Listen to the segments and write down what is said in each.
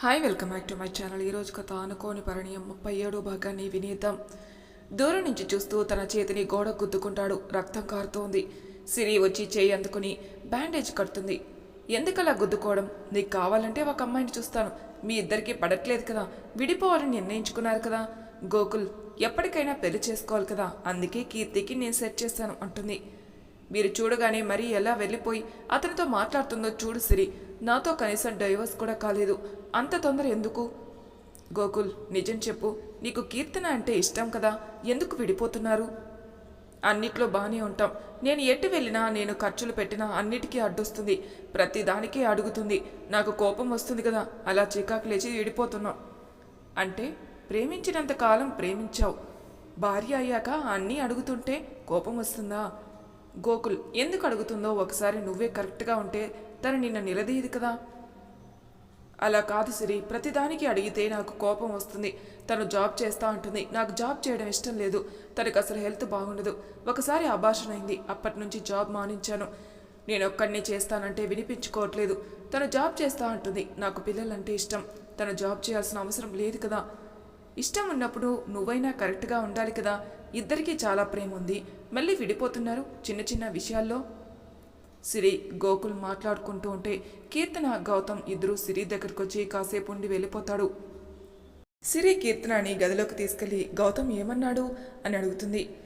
Hi welcome back to my channel ఈరోజు కథ అనుకోని పరిణయం ముప్పై ఏడో భాగాన్ని వినేద్దాం. దూరం నుంచి చూస్తూ తన చేతిని గోడ గుద్దుకుంటాడు. రక్తం కారుతోంది. సిరి వచ్చి చేయి అందుకుని బ్యాండేజ్ కడుతుంది. ఎందుకలా గుద్దుకోవడం? నీకు కావాలంటే ఒక అమ్మాయిని చూస్తాను. మీ ఇద్దరికీ పడట్లేదు కదా. విడిపోవాలని నిర్ణయించుకున్నారు కదా. గోకుల్ ఎప్పటికైనా పెళ్ళి చేసుకోవాలి కదా. అందుకే కీర్తికి నేను సెట్ చేస్తాను అంటుంది. మీరు చూడగానే మరీ ఎలా వెళ్ళిపోయి అతనితో మాట్లాడుతుందో చూడు సిరి. నాతో కనీసం డైవర్స్ కూడా కాలేదు. అంత తొందర ఎందుకు? గోకుల్ నిజం చెప్పు. నీకు కీర్తన అంటే ఇష్టం కదా? ఎందుకు విడిపోతున్నారు? అన్నిట్లో బాగానే ఉంటాం. నేను ఎటు వెళ్ళినా నేను ఖర్చులు పెట్టినా అన్నిటికీ అడ్డొస్తుంది. ప్రతి దానికి అడుగుతుంది. నాకు కోపం వస్తుంది కదా? అలా చికాకు లేచి విడిపోతున్నాం. అంటే ప్రేమించినంత కాలం ప్రేమించావు. భార్య అయ్యాక అన్నీ అడుగుతుంటే కోపం వస్తుందా? గోకుల్ ఎందుకు అడుగుతుందో ఒకసారి నువ్వే కరెక్ట్గా ఉంటే తను నిన్న నిలదీయదు కదా? అలా కాదు సిరి ప్రతిదానికి అడిగితే నాకు కోపం వస్తుంది. తను జాబ్ చేస్తా అంటుంది. నాకు జాబ్ చేయడం ఇష్టం లేదు. తనకు అసలు హెల్త్ బాగుండదు. ఒకసారి అభాషణ అయింది. అప్పటి నుంచి జాబ్ మానించాను. నేను ఒక్కడినే చేస్తానంటే వినిపించుకోవట్లేదు. తను జాబ్ చేస్తా అంటుంది. నాకు పిల్లలంటే ఇష్టం. తను జాబ్ చేయాల్సిన అవసరం లేదు కదా. ఇష్టం ఉన్నప్పుడు నువ్వైనా కరెక్ట్గా ఉండాలి కదా. ఇద్దరికీ చాలా ప్రేమ ఉంది మళ్ళీ విడిపోతున్నారు చిన్న చిన్న విషయాల్లో. సిరి గోకుల్ మాట్లాడుకుంటూ ఉంటే కీర్తన గౌతమ్ ఇద్దరు సిరి దగ్గరకు వచ్చి కాసేపు ఉండి వెళ్ళిపోతాడు. సిరి కీర్తనని గదిలోకి తీసుకెళ్ళి గౌతమ్ ఏమన్నాడు? అని అడుగుతుంది.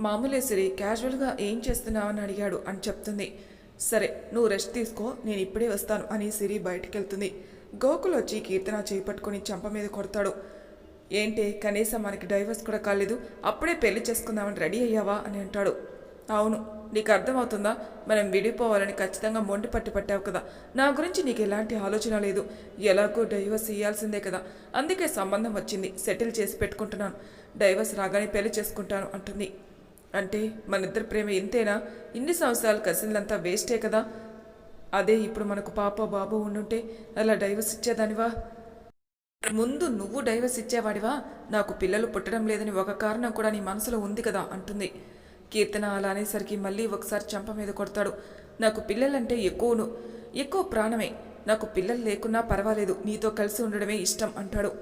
మామూలే సిరి క్యాజువల్గా ఏం చేస్తున్నావని అడిగాడు అని చెప్తుంది. సరే నువ్వు రెస్ట్ తీసుకో నేను ఇప్పుడే వస్తాను అని సిరి బయటికి వెళ్తుంది గోకుల్ వచ్చి కీర్తన చేపట్టుకుని చెంప మీద కొడతాడు. ఏంటి కనీసం మనకి డైవర్స్ కూడా కాలేదు. అప్పుడే పెళ్ళి చేసుకుందామని రెడీ అయ్యావా అని అంటాడు. అవును నీకు అర్థమవుతుందా? మనం విడిపోవాలని ఖచ్చితంగా మొండి పట్టి పట్టావు కదా. నా గురించి నీకు ఎలాంటి ఆలోచన లేదు. ఎలాగో డైవర్స్ ఇవ్వాల్సిందే కదా. అందుకే సంబంధం వచ్చింది సెటిల్ చేసి పెట్టుకుంటున్నాను. డైవర్స్ రాగానే పెళ్ళి చేసుకుంటాను అంటుంది. అంటే మన ఇద్దరి ప్రేమ ఇంతేనా? ఇన్ని సంవత్సరాలు కసిందంతా వేస్టే కదా. అదే ఇప్పుడు మనకు పాప బాబు ఉండుంటే అలా డైవర్స్ ఇచ్చేదానివా? ముందు నువ్వు డైవర్స్ ఇచ్చేవాడివా? నాకు పిల్లలు పుట్టడం లేదని ఒక కారణం కూడా నీ మనసులో ఉంది కదా అంటుంది. కీర్తన అలా అనేసరికి మళ్ళీ ఒకసారి చంప మీద కొడతాడు. నాకు పిల్లలంటే ఎక్కువను. ఎక్కువ ప్రాణమే. నాకు పిల్లలు లేకున్నా పర్వాలేదు. నీతో కలిసి ఉండడమే ఇష్టం అంటాడు.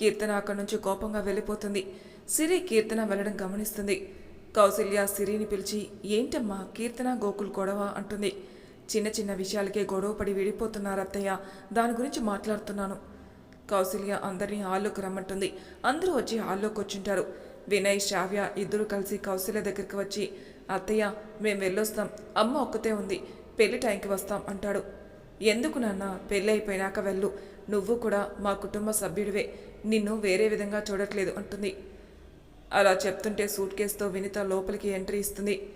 కీర్తన అక్కడి నుంచి కోపంగా వెళ్ళిపోతుంది. సిరి కీర్తన వెళ్ళడం గమనిస్తుంది. కౌసల్య సిరిని పిలిచి ఏంటమ్మా? కీర్తన గోకుల్ గొడవ అంటుంది. చిన్న చిన్న విషయాలకే గొడవ పడి విడిపోతున్నారు అత్తయ్య. దాని గురించి మాట్లాడుతున్నాను. కౌశల్య అందరినీ హాల్లోకి రమ్మంటుంది. అందరూ వచ్చి హాల్లోకి వచ్చింటారు వినయ్ శ్రావ్య ఇద్దరు కలిసి కౌశల్య దగ్గరికి వచ్చి అత్తయ్య మేము వెళ్ళొస్తాం. అమ్మ ఒక్కతే ఉంది. పెళ్ళి టైంకి వస్తాం అంటాడు. ఎందుకు నాన్న? పెళ్ళి అయిపోయినాక వెళ్ళు. నువ్వు కూడా మా కుటుంబ సభ్యుడివే. నిన్ను వేరే విధంగా చూడట్లేదు అంటుంది. అలా చెప్తుంటే సూట్ కేసుతో వినిత లోపలికి ఎంట్రీ ఇస్తుంది.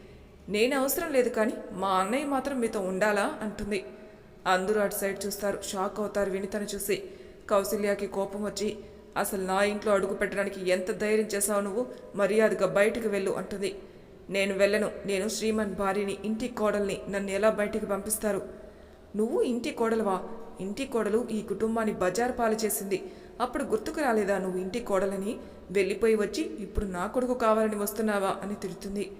నేను అవసరం లేదు కానీ మా అన్నయ్య మాత్రం మీతో ఉండాలా? అంటుంది. అందరూ అటు సైడ్ చూస్తారు. షాక్ అవుతారు వినితను చూసి. కౌసల్యకి కోపం వచ్చి అసలు నా ఇంట్లో అడుగు పెట్టడానికి ఎంత ధైర్యం చేశావు నువ్వు? మర్యాదగా బయటికి వెళ్ళు అంటుంది. నేను వెళ్ళను. నేను శ్రీమన్ భార్యని ఇంటి కోడల్ని నన్ను ఎలా బయటికి పంపిస్తారు? నువ్వు ఇంటి కోడలువా? ఇంటి కోడలు ఈ కుటుంబాన్ని బజారు పాలు చేసింది. అప్పుడు గుర్తుకు రాలేదా నువ్వు ఇంటి కోడలని? వెళ్ళిపోయి వచ్చి ఇప్పుడు నా కొడుకు కావాలని వస్తున్నావా? అని తిడుతుంది.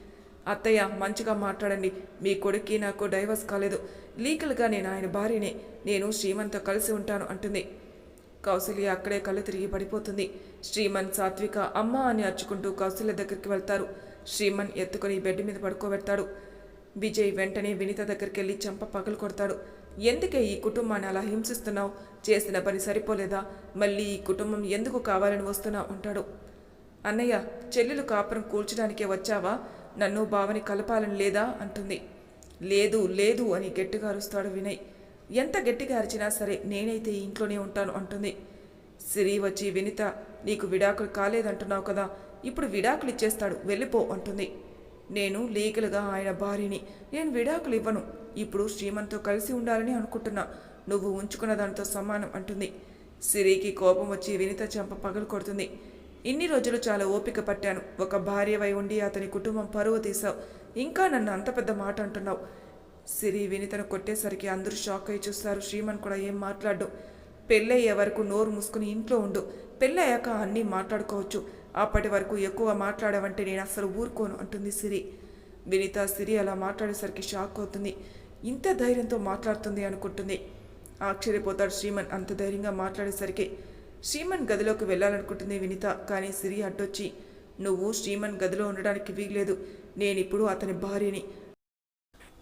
అత్తయ్య మంచిగా మాట్లాడండి. మీ కొడుక్కి నాకు డైవర్స్ కాలేదు. లీగల్గా నేను ఆయన భార్యనే. నేను శ్రీమంతో కలిసి ఉంటాను అంటుంది. కౌసల్య అక్కడే కళ్ళు తిరిగి పడిపోతుంది. శ్రీమన్ సాత్విక అమ్మ అని అర్చుకుంటూ కౌసల్య దగ్గరికి వెళ్తారు. శ్రీమన్ ఎత్తుకొని బెడ్ మీద పడుకోబెడతాడు. విజయ్ వెంటనే వినిత దగ్గరికి వెళ్ళి చంప పగలు కొడతాడు. ఎందుకే ఈ కుటుంబాన్ని అలా హింసిస్తున్నావు? చేసిన పని సరిపోలేదా? మళ్ళీ ఈ కుటుంబం ఎందుకు కావాలని వస్తున్నా? ఉంటాడు అన్నయ్య చెల్లెలు కాపురం కూల్చడానికే వచ్చావా? నన్ను బావని కలపాలని లేదా? అంటుంది. లేదు లేదు అని గట్టిగా అరుస్తాడు వినయ్. ఎంత గట్టిగా అరిచినా సరే నేనైతే ఇంట్లోనే ఉంటాను అంటుంది. సిరి వచ్చి వినిత నీకు విడాకులు కాలేదంటున్నావు కదా ఇప్పుడు విడాకులు ఇచ్చేస్తాడు వెళ్ళిపో అంటుంది. నేను లీగల్గా ఆయన భార్యని నేను విడాకులు ఇవ్వను ఇప్పుడు శ్రీమంతో కలిసి ఉండాలని అనుకుంటున్నా నువ్వు ఉంచుకున్న దానితో సమానం అంటుంది. సిరికి కోపం వచ్చి వినిత చెంప పగలు కొడుతుంది. ఇన్ని రోజులు చాలా ఓపిక పట్టాను ఒక భార్యవై ఉండి అతని కుటుంబం పరువు తీసావు ఇంకా నన్ను అంత పెద్ద మాట అంటున్నావు సిరి వినితను కొట్టేసరికి అందరూ షాక్ అయి చూస్తారు. శ్రీమన్ కూడా ఏం మాట్లాడు పెళ్ళయ్యే వరకు నోరు మూసుకుని ఇంట్లో ఉండు. పెళ్ళయ్యాక అన్నీ మాట్లాడుకోవచ్చు. అప్పటి వరకు ఎక్కువ మాట్లాడావంటే నేను అసలు ఊరుకోను అంటుంది సిరి. వినిత సిరి అలా మాట్లాడేసరికి షాక్ అవుతుంది. ఇంత ధైర్యంతో మాట్లాడుతుంది అనుకుంటుంది. ఆశ్చర్యపోతాడు శ్రీమన్ అంత ధైర్యంగా మాట్లాడేసరికి. శ్రీమన్ గదిలోకి వెళ్ళాలనుకుంటుంది వినిత కానీ సిరి అడ్డొచ్చి నువ్వు శ్రీమన్ గదిలో ఉండడానికి వీల్లేదు. నేనిప్పుడు అతని భార్యని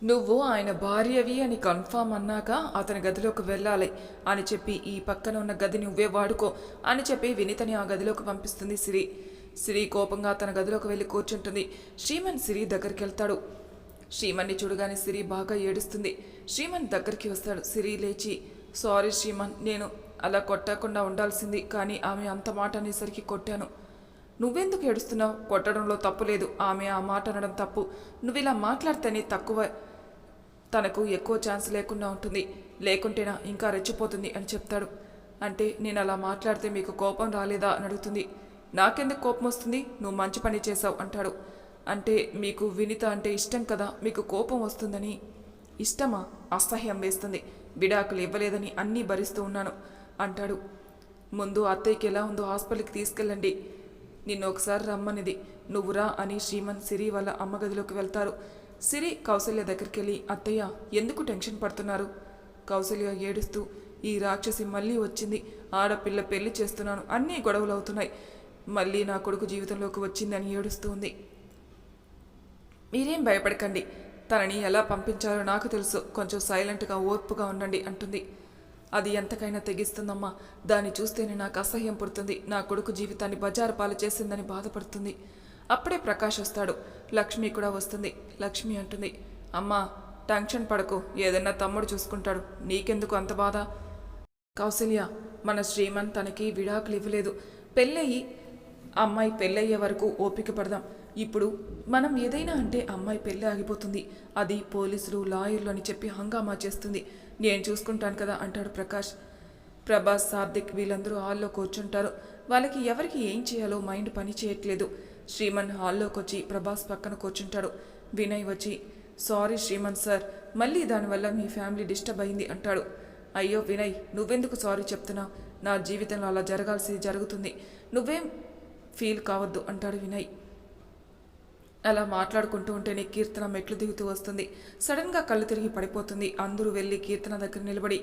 నువ్వు ఆయన భార్యవి అని కన్ఫామ్ అన్నాక అతని గదిలోకి వెళ్ళాలి. అని చెప్పి ఈ పక్కన ఉన్న గది నువ్వే వాడుకో అని చెప్పి వినితని ఆ గదిలోకి పంపిస్తుంది సిరి. సిరి కోపంగా తన గదిలోకి వెళ్ళి కూర్చుంటుంది. శ్రీమన్ సిరి దగ్గరికి వెళ్తాడు. శ్రీమన్ని చూడగానే సిరి బాగా ఏడుస్తుంది. శ్రీమన్ దగ్గరికి వస్తాడు. సిరి లేచి సారీ శ్రీమన్ నేను అలా కొట్టకుండా ఉండాల్సింది కానీ ఆమె అంత మాట అనేసరికి కొట్టాను. నువ్వెందుకు ఏడుస్తున్నావు? కొట్టడంలో తప్పు లేదు. ఆమె ఆ మాట అనడం తప్పు. నువ్వు ఇలా మాట్లాడితేనే తక్కువ తనకు ఎక్కువ ఛాన్స్ లేకుండా ఉంటుంది. లేకుంటేనా ఇంకా రెచ్చిపోతుంది అని చెప్తాడు. అంటే నేను అలా మాట్లాడితే మీకు కోపం రాలేదా అని అడుగుతుంది. నాకెందుకు కోపం వస్తుంది? నువ్వు మంచి పని చేసావు అంటాడు. అంటే మీకు వినిత అంటే ఇష్టం కదా మీకు కోపం వస్తుందని. ఇష్టమా? అసహ్యం వేస్తుంది. విడాకులు ఇవ్వలేదని అన్నీ భరిస్తూ ఉన్నాను అంటాడు. ముందు అత్తయ్యకి ఎలా ఉందో హాస్పిటల్కి తీసుకెళ్ళండి. నిన్ను ఒకసారి రమ్మనిది. నువ్వురా అని శ్రీమన్ సిరి వాళ్ళ అమ్మ గదిలోకి వెళ్తారు. సిరి కౌసల్య దగ్గరికి వెళ్ళి అత్తయ్య ఎందుకు టెన్షన్ పడుతున్నారు? కౌసల్య ఏడుస్తూ ఈ రాక్షసి మళ్ళీ వచ్చింది. ఆడపిల్ల పెళ్ళి చేస్తున్నాను. అన్నీ గొడవలు అవుతున్నాయి మళ్ళీ నా కొడుకు జీవితంలోకి వచ్చిందని ఏడుస్తూ ఉంది. మీరేం భయపడకండి. తనని ఎలా పంపించాలో నాకు తెలుసు. కొంచెం సైలెంట్గా ఓర్పుగా ఉండండి అంటుంది. అది ఎంతకైనా తెగిస్తుందమ్మా. దాన్ని చూస్తేనే నాకు అసహ్యం పుడుతుంది. నా కొడుకు జీవితాన్ని బజారు పాలు చేసిందని బాధపడుతుంది. అప్పుడే ప్రకాష్ వస్తాడు. లక్ష్మి కూడా వస్తుంది. లక్ష్మి అంటుంది అమ్మా టెన్షన్ పడకు. ఏదన్నా తమ్ముడు చూసుకుంటాడు. నీకెందుకు అంత బాధ? కౌసల్య మన శ్రీమన్ తనకి విడాకులు ఇవ్వలేదు. పెళ్ళయి అమ్మాయి పెళ్ళయ్యే వరకు ఓపిక పడదాం. ఇప్పుడు మనం ఏదైనా అంటే అమ్మాయి పెళ్ళి ఆగిపోతుంది. అది పోలీసులు లాయర్లు అని చెప్పి హంగామా చేస్తుంది. నేను చూసుకుంటాను కదా అంటాడు ప్రకాష్. ప్రభాస్ సార్దిక్ వీళ్ళందరూ హాల్లో కూర్చుంటారు. వాళ్ళకి ఎవరికి ఏం చేయాలో మైండ్ పని చేయట్లేదు. శ్రీమన్ హాల్లోకి వచ్చి ప్రభాస్ పక్కన కూర్చుంటాడు. వినయ్ వచ్చి సారీ శ్రీమన్ సార్ మళ్ళీ దానివల్ల మీ ఫ్యామిలీ డిస్టర్బ్ అయింది అంటాడు. అయ్యో వినయ్ నువ్వెందుకు సారీ చెప్తున్నావు నా జీవితంలో అలా జరగాల్సింది జరుగుతుంది. నువ్వేం ఫీల్ కావద్దు అంటాడు వినయ్. అలా మాట్లాడుకుంటూ ఉంటేనే కీర్తన మెట్లు దిగుతూ వస్తుంది. సడన్గా కళ్ళు తిరిగి పడిపోతుంది. అందరూ వెళ్ళి కీర్తన దగ్గర నిలబడి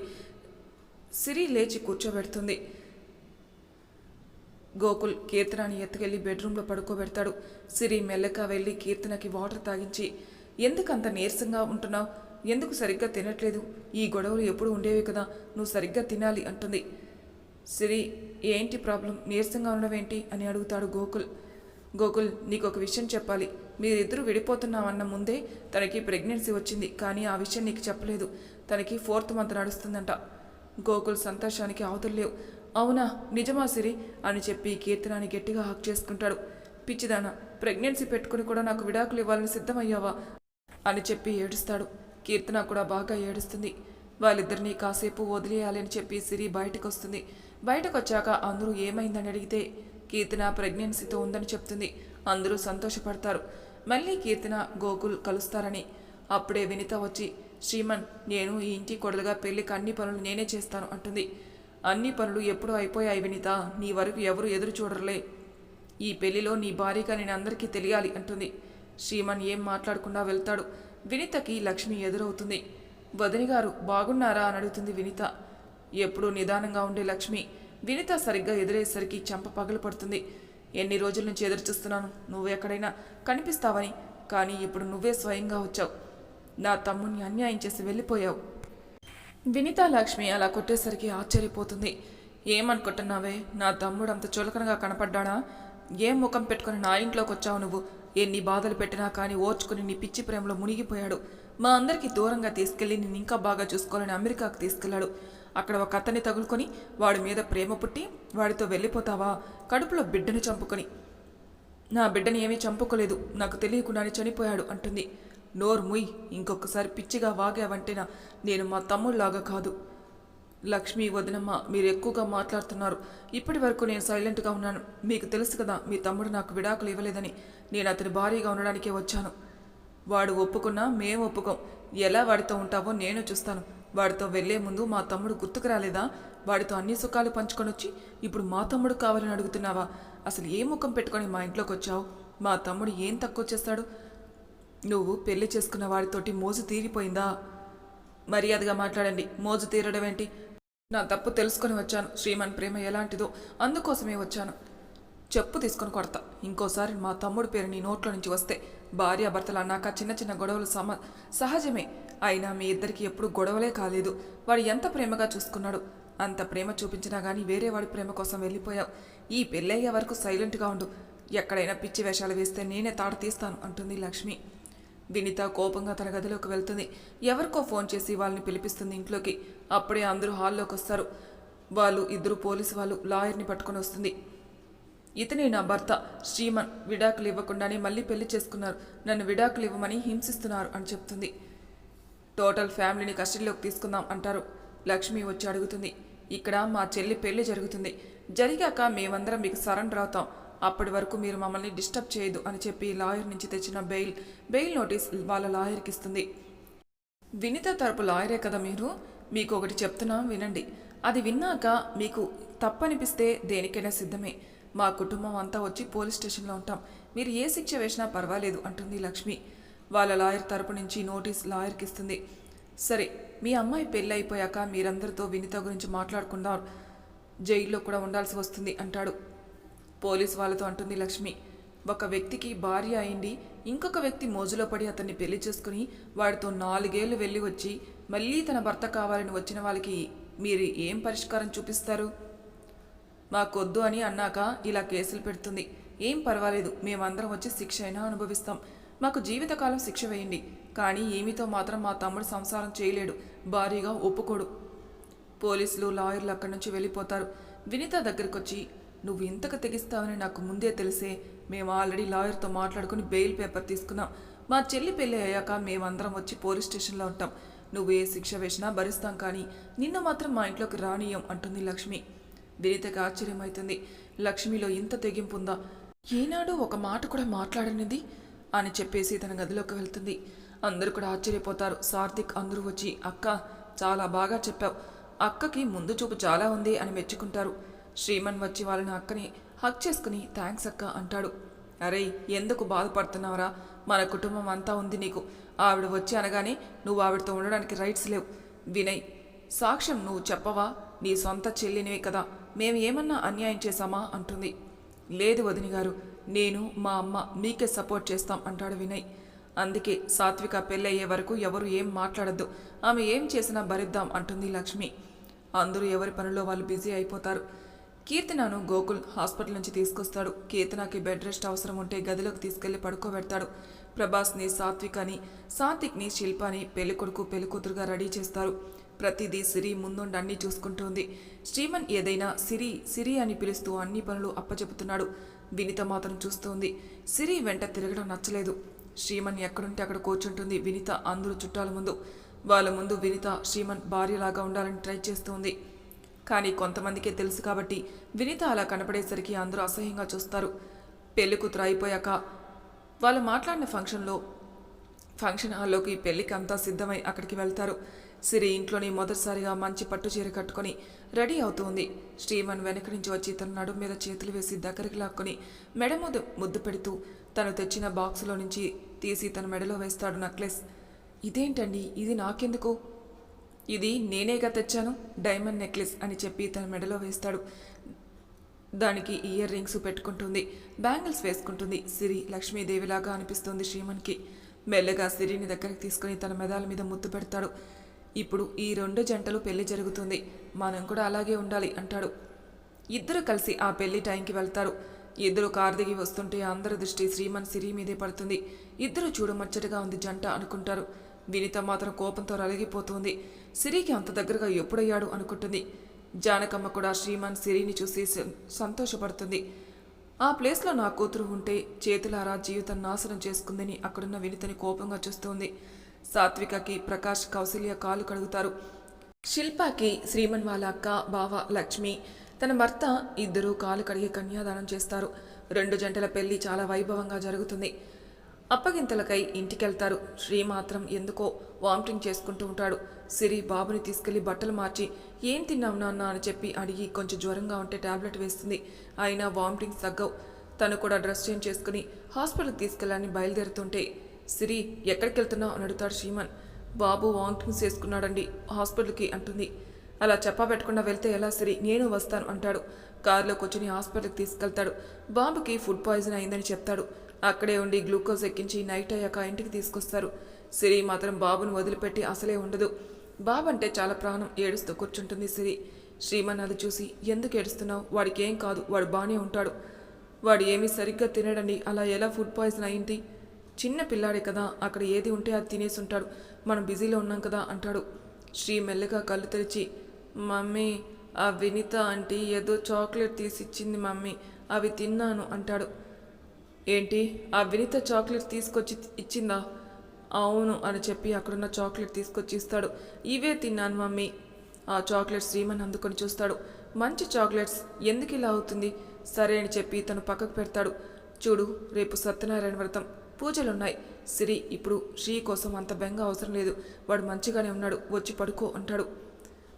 సిరి లేచి కూర్చోబెడుతుంది. గోకుల్ కీర్తనని ఎత్తుకెళ్ళి బెడ్రూమ్లో పడుకోబెడతాడు. సిరి మెల్లగా వెళ్ళి కీర్తనకి వాటర్ తాగించి ఎందుకంత నీరసంగా ఉంటున్నావు? ఎందుకు సరిగ్గా తినట్లేదు? ఈ గొడవలు ఎప్పుడు ఉండేవి కదా నువ్వు సరిగ్గా తినాలి అంటుంది. సిరి ఏంటి ప్రాబ్లం? నీరసంగా ఉండడం ఏంటి అని అడుగుతాడు గోకుల్. గోకుల్ నీకు ఒక విషయం చెప్పాలి. మీరిద్దరూ విడిపోతున్నామన్న ముందే తనకి ప్రెగ్నెన్సీ వచ్చింది కానీ ఆ విషయం నీకు చెప్పలేదు. తనకి ఫోర్త్ మంత్ నడుస్తుందంట గోకుల్ సంతోషానికి అవతలేవు అవునా నిజమా సిరి? అని చెప్పి కీర్తనాన్ని గట్టిగా హక్ చేసుకుంటాడు. పిచ్చిదానా ప్రెగ్నెన్సీ పెట్టుకుని కూడా నాకు విడాకులు ఇవ్వాలని సిద్ధమయ్యావా? అని చెప్పి ఏడుస్తాడు. కీర్తన కూడా బాగా ఏడుస్తుంది. వాళ్ళిద్దరినీ కాసేపు వదిలేయాలి అని చెప్పి సిరి బయటకు వస్తుంది బయటకు వచ్చాక అందరూ ఏమైందని అడిగితే కీర్తన ప్రెగ్నెన్సీతో ఉందని చెప్తుంది. అందరూ సంతోషపడతారు. మళ్ళీ కీర్తన గోకుల్ కలుస్తారని. అప్పుడే వినిత వచ్చి శ్రీమన్ నేను ఈ ఇంటి కొడలుగా పెళ్ళికి అన్ని పనులు నేనే చేస్తాను అంటుంది. అన్ని పనులు ఎప్పుడు అయిపోయాయి వినిత. నీ వరకు ఎవరు ఎదురు చూడరులే. ఈ పెళ్ళిలో నీ భార్యగా నేను అందరికీ తెలియాలి అంటుంది. శ్రీమన్ ఏం మాట్లాడకుండా వెళ్తాడు. వినితకి లక్ష్మి ఎదురవుతుంది. వదిని గారు బాగున్నారా? అని అడుగుతుంది వినిత. ఎప్పుడూ నిదానంగా ఉండే లక్ష్మి. వినిత సరిగ్గా ఎదురేసరికి చెంప పగలు పడుతుంది. ఎన్ని రోజుల నుంచి ఎదురు చూస్తున్నాను? నువ్వు ఎక్కడైనా కనిపిస్తావని. కానీ ఇప్పుడు నువ్వే స్వయంగా వచ్చావు. నా తమ్ముని అన్యాయం చేసి వెళ్ళిపోయావు. వినిత లక్ష్మి అలా కొట్టేసరికి ఆశ్చర్యపోతుంది. ఏమనుకుంటున్నావే? నా తమ్ముడు అంత చులకనగా కనపడ్డానా ఏం ముఖం పెట్టుకుని నా ఇంట్లోకి వచ్చావు నువ్వు? ఎన్ని బాధలు పెట్టినా కానీ ఓర్చుకుని నీ పిచ్చి ప్రేమలో మునిగిపోయాడు. మా అందరికీ దూరంగా తీసుకెళ్ళి నేను ఇంకా బాగా చూసుకోవాలని అమెరికాకు తీసుకెళ్ళాడు అక్కడ ఒక అతన్ని తగులుకొని వాడి మీద ప్రేమ పుట్టి వాడితో వెళ్ళిపోతావా? కడుపులో బిడ్డను చంపుకొని. నా బిడ్డని ఏమీ చంపుకోలేదు. నాకు తెలియకుండానే చనిపోయాడు అంటుంది. నోర్ముయ్ ఇంకొకసారి పిచ్చిగా వాగావంటే నేను మా తమ్ముళ్ళాగా కాదు. లక్ష్మి వదినమ్మ మీరు ఎక్కువగా మాట్లాడుతున్నారు. ఇప్పటి వరకు నేను సైలెంట్గా ఉన్నాను. మీకు తెలుసు కదా మీ తమ్ముడు నాకు విడాకులు ఇవ్వలేదని. నేను అతని భారీగా ఉండడానికే వచ్చాను. వాడు ఒప్పుకున్నా మేము ఒప్పుకోం. ఎలా వాడితో ఉంటావో నేను చూస్తాను. వాడితో వెళ్ళే ముందు మా తమ్ముడు గుర్తుకు రాలేదా? వాడితో అన్ని సుఖాలు పంచుకొని వచ్చి ఇప్పుడు మా తమ్ముడు కావాలని అడుగుతున్నావా? అసలు ఏ ముఖం పెట్టుకొని మా ఇంట్లోకి వచ్చావు మా తమ్ముడు ఏం తక్కువ చేస్తాడు? నువ్వు పెళ్ళి చేసుకున్న వాడితోటి మోజు తీరిపోయిందా? మర్యాదగా మాట్లాడండి. మోజు తీరడం ఏంటి నా తప్పు తెలుసుకొని వచ్చాను. శ్రీమన్ ప్రేమ ఎలాంటిదో అందుకోసమే వచ్చాను. చెప్పు తీసుకొని కొడతా. ఇంకోసారి మా తమ్ముడు పేరు నీ నోట్లో నుంచి వస్తే భార్యాభర్తలు అన్నాక చిన్న చిన్న గొడవలు సమ సహజమే. అయినా మీ ఇద్దరికి ఎప్పుడు గొడవలే కాలేదు. వాడు ఎంత ప్రేమగా చూసుకున్నాడు? అంత ప్రేమ చూపించినా గానీ వేరే వాడి ప్రేమ కోసం వెళ్ళిపోయావు. ఈ పెళ్ళయ్యే వరకు సైలెంట్గా ఉండు. ఎక్కడైనా పిచ్చి వేషాలు వేస్తే నేనే తాట తీస్తాను అంటుంది లక్ష్మి. వినిత కోపంగా తన గదిలోకి వెళ్తుంది. ఎవరికో ఫోన్ చేసి వాళ్ళని పిలిపిస్తుంది ఇంట్లోకి. అప్పుడే అందరూ హాల్లోకి వస్తారు. వాళ్ళు ఇద్దరు పోలీసు వాళ్ళు లాయర్ని పట్టుకొని వస్తుంది. ఇతనే నా భర్త. శ్రీమన్ విడాకులు ఇవ్వకుండానే మళ్ళీ పెళ్ళి చేసుకున్నారు. నన్ను విడాకులు ఇవ్వమని హింసిస్తున్నారు అని చెప్తుంది. టోటల్ ఫ్యామిలీని కస్టడీలోకి తీసుకుందాం అంటారు. లక్ష్మి వచ్చి అడుగుతుంది. ఇక్కడ మా చెల్లి పెళ్ళి జరుగుతుంది. జరిగాక మేమందరం మీకు సరెండర్ అవుతాం. అప్పటి వరకు మీరు మమ్మల్ని డిస్టర్బ్ చేయదు అని చెప్పి లాయర్ నుంచి తెచ్చిన బెయిల్ బెయిల్ నోటీస్ వాళ్ళ లాయర్కి ఇస్తుంది. వినిత తరపు లాయరే కదా మీరు? మీకు ఒకటి చెప్తున్నాం వినండి. అది విన్నాక మీకు తప్పనిపిస్తే దేనికైనా సిద్ధమే. మా కుటుంబం అంతా వచ్చి పోలీస్ స్టేషన్లో ఉంటాం. మీరు ఏ శిక్ష వేసినా పర్వాలేదు అంటుంది లక్ష్మి. వాళ్ళ లాయర్ తరపు నుంచి నోటీస్ లాయర్కి ఇస్తుంది. సరే మీ అమ్మాయి పెళ్ళి అయిపోయాక మీరందరితో వినిత గురించి మాట్లాడుకుందాం. జైల్లో కూడా ఉండాల్సి వస్తుంది అంటాడు. పోలీస్ వాళ్ళతో అంటుంది లక్ష్మి. ఒక వ్యక్తికి భార్య అయింది ఇంకొక వ్యక్తి మోజులో పడి అతన్ని పెళ్ళి చేసుకుని వాడితో నాలుగేళ్ళు వెళ్ళి వచ్చి మళ్ళీ తన భర్త కావాలని వచ్చిన వాళ్ళకి మీరు ఏం పరిష్కారం చూపిస్తారు? మాకొద్దు అని అన్నాక ఇలా కేసులు పెడుతుంది. ఏం పర్వాలేదు మేమందరం వచ్చి శిక్ష అయినా అనుభవిస్తాం. మాకు జీవితకాలం శిక్ష వేయండి కానీ ఏమితో మాత్రం మా తమ్ముడు సంసారం చేయలేడు భారీగా ఒప్పుకోడు. పోలీసులు లాయర్లు అక్కడి నుంచి వెళ్ళిపోతారు. వినిత దగ్గరికి వచ్చి నువ్వు ఇంతకు తెగిస్తావని నాకు ముందే తెలిసే మేము ఆల్రెడీ లాయర్తో మాట్లాడుకుని బెయిల్ పేపర్ తీసుకున్నాం. మా చెల్లి పెళ్ళి అయ్యాక మేమందరం వచ్చి పోలీస్ స్టేషన్లో ఉంటాం. నువ్వు ఏ శిక్ష వేసినా భరిస్తాం కానీ నిన్ను మాత్రం మా ఇంట్లోకి రానియం అంటుంది లక్ష్మి. వినితకి ఆశ్చర్యమవుతుంది లక్ష్మిలో ఇంత తెగింపు ఉందా ఏనాడు ఒక మాట కూడా మాట్లాడనిది? అని చెప్పేసి తన గదిలోకి వెళ్తుంది. అందరూ కూడా ఆశ్చర్యపోతారు. సార్థిక్ అందరూ వచ్చి అక్క చాలా బాగా చెప్పావు. అక్కకి ముందు చూపు చాలా ఉంది అని మెచ్చుకుంటారు. శ్రీమన్ వచ్చి వాళ్ళని అక్కని హక్ చేసుకుని థ్యాంక్స్ అక్క అంటాడు. అరే ఎందుకు బాధపడుతున్నావురా? మన కుటుంబం అంతా ఉంది నీకు. ఆవిడ వచ్చి అనగానే నువ్వు ఆవిడతో ఉండడానికి రైట్స్ లేవు. వినయ్ సాక్ష్యం నువ్వు చెప్పవా? నీ సొంత చెల్లినివే కదా. మేము ఏమన్నా అన్యాయం చేశామా? అంటుంది. లేదు వదిని గారు నేను మా అమ్మ మీకే సపోర్ట్ చేస్తాం అంటాడు వినయ్. అందుకే సాత్విక పెళ్ళయ్యే వరకు ఎవరు ఏం మాట్లాడద్దు. ఆమె ఏం చేసినా భరిద్దాం అంటుంది లక్ష్మి. అందరూ ఎవరి పనిలో వాళ్ళు బిజీ అయిపోతారు. కీర్తనను గోకుల్ హాస్పిటల్ నుంచి తీసుకొస్తాడు. కీర్తనకి బెడ్ రెస్ట్ అవసరం ఉంటే గదిలోకి తీసుకెళ్ళి పడుకోబెడతాడు. ప్రభాస్ని సాత్విక్ అని సాత్విక్ని శిల్పాని పెళ్ళికొడుకు పెళ్ళికూతురుగా రెడీ చేస్తారు. ప్రతిదీ సిరి ముందుండి అన్నీ చూసుకుంటుంది. శ్రీమన్ ఏదైనా సిరి సిరి అని పిలుస్తూ అన్ని పనులు అప్పచెపుతున్నాడు వినిత మాత్రం చూస్తోంది. సిరి వెంట తిరగడం నచ్చలేదు. శ్రీమన్ ఎక్కడుంటే అక్కడ కూర్చుంటుంది వినిత అందరూ చుట్టాల ముందు. వాళ్ళ ముందు వినిత శ్రీమన్ భార్యలాగా ఉండాలని ట్రై చేస్తోంది. కానీ కొంతమందికే తెలుసు కాబట్టి వినిత అలా కనపడేసరికి అందరూ అసహ్యంగా చూస్తారు. పెళ్ళి కూతురు అయిపోయాక వాళ్ళు మాట్లాడిన ఫంక్షన్లో ఫంక్షన్ హాల్లోకి పెళ్ళికి అంతా సిద్ధమై అక్కడికి వెళ్తారు. సిరి ఇంట్లోని మొదటిసారిగా మంచి పట్టు చీర కట్టుకొని రెడీ అవుతుంది శ్రీమన్ వెనక నుంచి వచ్చి తన నడుము మీద చేతులు వేసి దగ్గరికి లాక్కొని మెడ ముద్దు ముద్దు పెడుతూ తను తెచ్చిన బాక్సులో నుంచి తీసి తన మెడలో వేస్తాడు నెక్లెస్. ఇదేంటండి? ఇది నాకెందుకు? ఇది నేనేగా తెచ్చాను? డైమండ్ నెక్లెస్ అని చెప్పి తన మెడలో వేస్తాడు. దానికి ఇయర్ రింగ్స్ పెట్టుకుంటుంది. బ్యాంగిల్స్ వేసుకుంటుంది. సిరి లక్ష్మీదేవిలాగా అనిపిస్తుంది శ్రీమన్కి. మెల్లగా సిరిని దగ్గరికి తీసుకుని తన మెదాల మీద ముద్దు పెడతాడు. ఇప్పుడు ఈ రెండు జంటలు పెళ్ళి జరుగుతుంది. మనం కూడా అలాగే ఉండాలి అంటాడు. ఇద్దరు కలిసి ఆ పెళ్ళి టైంకి వెళ్తారు. ఇద్దరు కారు దిగి వస్తుంటే అందరి దృష్టి శ్రీమన్ సిరి మీదే పడుతుంది. ఇద్దరు చూడముచ్చటగా ఉంది జంట అనుకుంటారు. వినిత మాత్రం కోపంతో రలిగిపోతుంది సిరికి అంత దగ్గరగా ఎప్పుడయ్యాడు అనుకుంటుంది. జానకమ్మ కూడా శ్రీమాన్ సిరిని చూసి సంతోషపడుతుంది. ఆ ప్లేస్లో నా కూతురు ఉంటే చేతులారా జీవితం నాశనం చేసుకుందని అక్కడున్న వినితని కోపంగా చూస్తోంది. సాత్వికకి ప్రకాష్ కౌశల్య కాలు కడుగుతారు. శిల్పాకి శ్రీమన్ వాళ్ళ అక్క బావ లక్ష్మి తన భర్త ఇద్దరూ కాలు కడిగి కన్యాదానం చేస్తారు. రెండు జంటల పెళ్ళి చాలా వైభవంగా జరుగుతుంది. అప్పగింతలకై ఇంటికెళ్తారు. శ్రీ మాత్రం ఎందుకో వామిటింగ్ చేసుకుంటూ ఉంటాడు. సిరి బాబుని తీసుకెళ్ళి బట్టలు మార్చి ఏం తిన్నావు నాన్న? అని చెప్పి అడిగి కొంచెం జ్వరంగా ఉంటే టాబ్లెట్ వేస్తుంది. అయినా వామిటింగ్స్ తగ్గవు. తను కూడా డ్రెస్ చేంజ్ చేసుకుని హాస్పిటల్కి తీసుకెళ్ళాలని బయలుదేరుతుంటే సిరి ఎక్కడికి వెళ్తున్నావు అని అడుగుతాడు శ్రీమన్. బాబు వామిటింగ్స్ చేసుకున్నాడండి హాస్పిటల్కి అంటుంది. అలా చెప్పబెట్టకుండా వెళ్తే ఎలా సిరి? నేను వస్తాను అంటాడు. కారులో కూర్చుని హాస్పిటల్కి తీసుకెళ్తాడు. బాబుకి ఫుడ్ పాయిజన్ అయిందని చెప్తాడు. అక్కడే ఉండి గ్లూకోజ్ ఎక్కించి నైట్ అయ్యాక ఇంటికి తీసుకొస్తారు. సిరి మాత్రం బాబును వదిలిపెట్టి అసలే ఉండదు. బాబు అంటే చాలా ప్రాణం ఏడుస్తూ కూర్చుంటుంది సిరి. శ్రీమన్ అది చూసి ఎందుకు ఏడుస్తున్నావు? వాడికి ఏం కాదు వాడు బాగానే ఉంటాడు. వాడు ఏమీ సరిగ్గా తినడండి. అలా ఎలా ఫుడ్ పాయిజన్ అయింది? చిన్న పిల్లాడే కదా అక్కడ ఏది ఉంటే అది తినేసి ఉంటాడు మనం బిజీలో ఉన్నాం కదా అంటాడు. శ్రీ మెల్లగా కళ్ళు తెరిచి మమ్మీ ఆ వినిత ఆంటీ ఏదో చాక్లెట్ తీసిచ్చింది మమ్మీ. అవి తిన్నాను అంటాడు. ఏంటి? ఆ వినిత చాక్లెట్ తీసుకొచ్చి ఇచ్చిందా? అవును అని చెప్పి అక్కడున్న చాక్లెట్ తీసుకొచ్చి ఇస్తాడు. ఇవే తిన్నాను మమ్మీ. ఆ చాక్లెట్స్ శ్రీమన్ అందుకొని చూస్తాడు. మంచి చాక్లెట్స్ ఎందుకు ఇలా అవుతుంది? సరే అని చెప్పి తను పక్కకు పెడతాడు. చూడు రేపు సత్యనారాయణ వ్రతం. పూజలున్నాయి. సిరి ఇప్పుడు శ్రీ కోసం అంత బెంగ అవసరం లేదు. వాడు మంచిగానే ఉన్నాడు. వచ్చి పడుకో అంటాడు.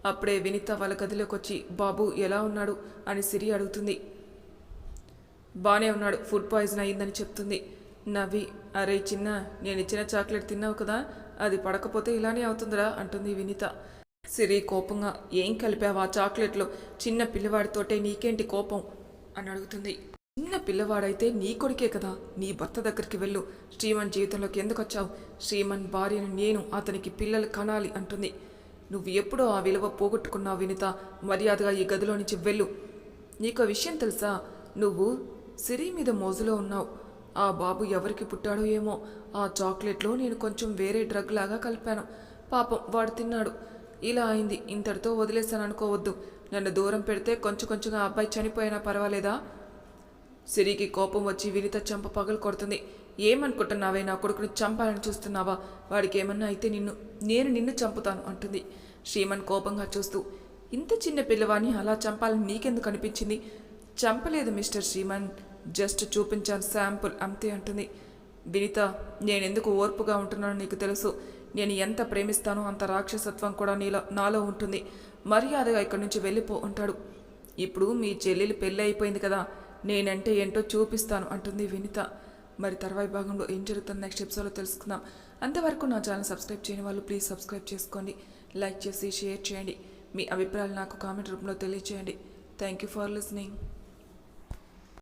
అప్పుడే వినిత వాళ్ళ గదిలోకి వచ్చి బాబు ఎలా ఉన్నాడు? అని సిరి అడుగుతుంది. బానే ఉన్నాడు. ఫుడ్ పాయిజన్ అయ్యిందని చెప్తుంది. నవ్వి అరే చిన్న నేను ఇచ్చిన చాక్లెట్ తిన్నావు కదా అది పడకపోతే ఇలానే అవుతుందిరా అంటుంది వినిత. సిరి కోపంగా ఏం కలిపావా చాక్లెట్లో? చిన్న పిల్లవాడితోటే నీకేంటి కోపం? అని అడుగుతుంది. చిన్న పిల్లవాడైతే నీ కొడుకే కదా నీ భర్త దగ్గరికి వెళ్ళు. శ్రీమన్ జీవితంలోకి ఎందుకు వచ్చావు? శ్రీమన్ భార్యను నేను అతనికి పిల్లలు కనాలి అంటుంది. నువ్వు ఎప్పుడో ఆ విలువ పోగొట్టుకున్నావు వినిత. మర్యాదగా ఈ గదిలో నుంచి వెళ్ళు. నీకో విషయం తెలుసా? నువ్వు సిరి మీద మోజులో ఉన్నావు. ఆ బాబు ఎవరికి పుట్టాడో ఏమో. ఆ చాక్లెట్లో నేను కొంచెం వేరే డ్రగ్ లాగా కలిపాను. పాపం వాడు తిన్నాడు. ఇలా అయింది. ఇంతటితో వదిలేసాను అనుకోవద్దు నన్ను దూరం పెడితే కొంచెం కొంచెంగా అబ్బాయి చనిపోయినా పర్వాలేదా? సిరికి కోపం వచ్చి వినిత చంప పగలు కొడుతుంది. ఏమనుకుంటున్నావే? నా కొడుకుని చంపాలని చూస్తున్నావా? వాడికి ఏమన్నా అయితే నిన్ను నేను నిన్ను చంపుతాను అంటుంది. శ్రీమన్ కోపంగా చూస్తూ ఇంత చిన్న పిల్లవాడిని అలా చంపాలని నీకెందుకు అనిపించింది? చంపలేదు మిస్టర్ శ్రీమన్. జస్ట్ చూపించాను శాంపుల్ అంతే అంటుంది. వినిత నేనెందుకు ఓర్పుగా ఉంటున్నానో నీకు తెలుసు. నేను ఎంత ప్రేమిస్తానో అంత రాక్షసత్వం కూడా నీలో నాలో ఉంటుంది. మర్యాదగా ఇక్కడి నుంచి వెళ్ళిపో ఉంటాడు ఇప్పుడు మీ చెల్లెలు పెళ్ళి అయిపోయింది కదా నేనంటే ఏంటో చూపిస్తాను అంటుంది వినిత. మరి తర్వాయి భాగంలో ఏం జరుగుతుంది నెక్స్ట్ ఎపిసోడ్లో తెలుసుకుందాం. అంతవరకు నా ఛానల్ సబ్స్క్రైబ్ చేయని వాళ్ళు ప్లీజ్ సబ్స్క్రైబ్ చేసుకోండి. లైక్ చేసి షేర్ చేయండి. మీ అభిప్రాయాలు నాకు కామెంట్ రూపంలో తెలియజేయండి థ్యాంక్ యూ ఫర్ లిసనింగ్.